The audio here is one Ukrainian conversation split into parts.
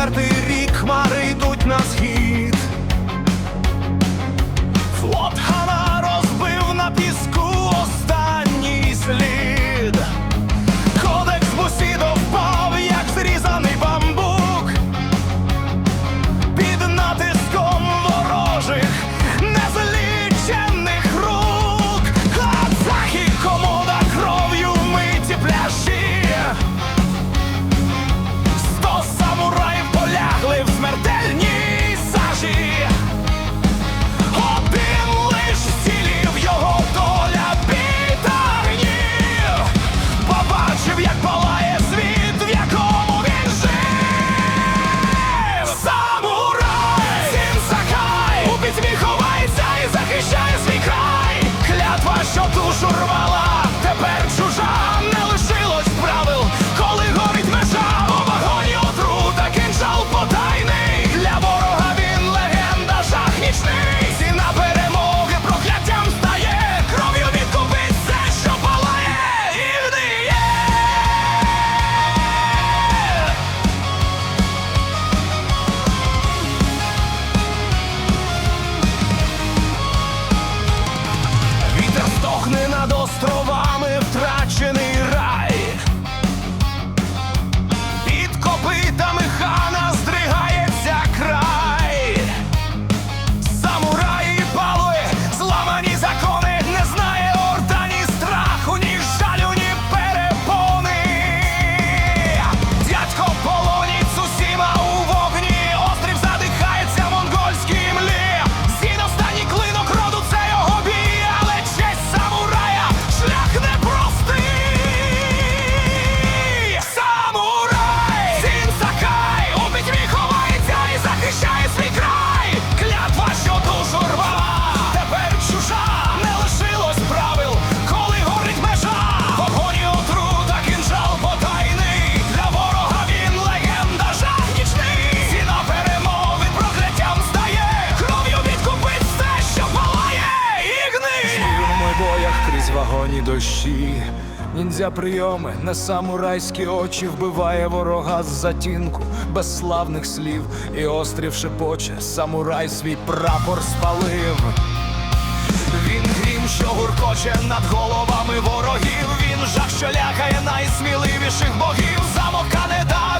четвертий рік хмари йдуть на схід. Боях дощі. Ніндзя прийоми на самурайські очі вбиває ворога з затінку, без славних слів і острів шепоче, самурай свій прапор спалив. Він грім, що гуркоче над головами ворогів. Він жах, що лякає найсміливіших богів. Замок Канеда, він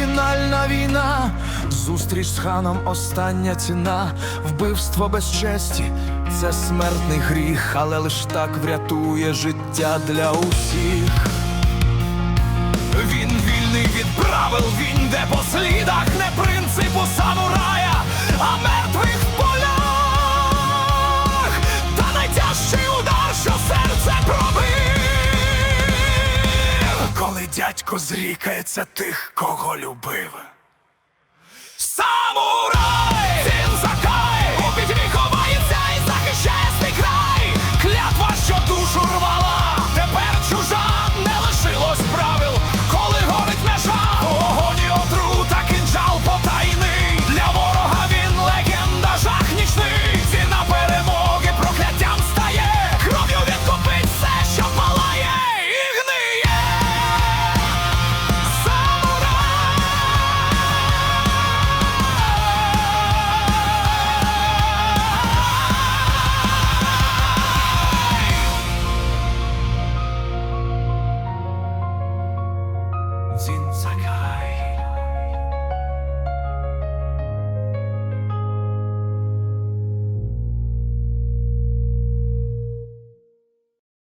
фінальна війна. Зустріч з ханом остання ціна, вбивство без честі, це смертний гріх, але лиш так врятує життя для усіх. Він вільний від правил, він йде Дядько зрікається тих, кого любив. Самурай!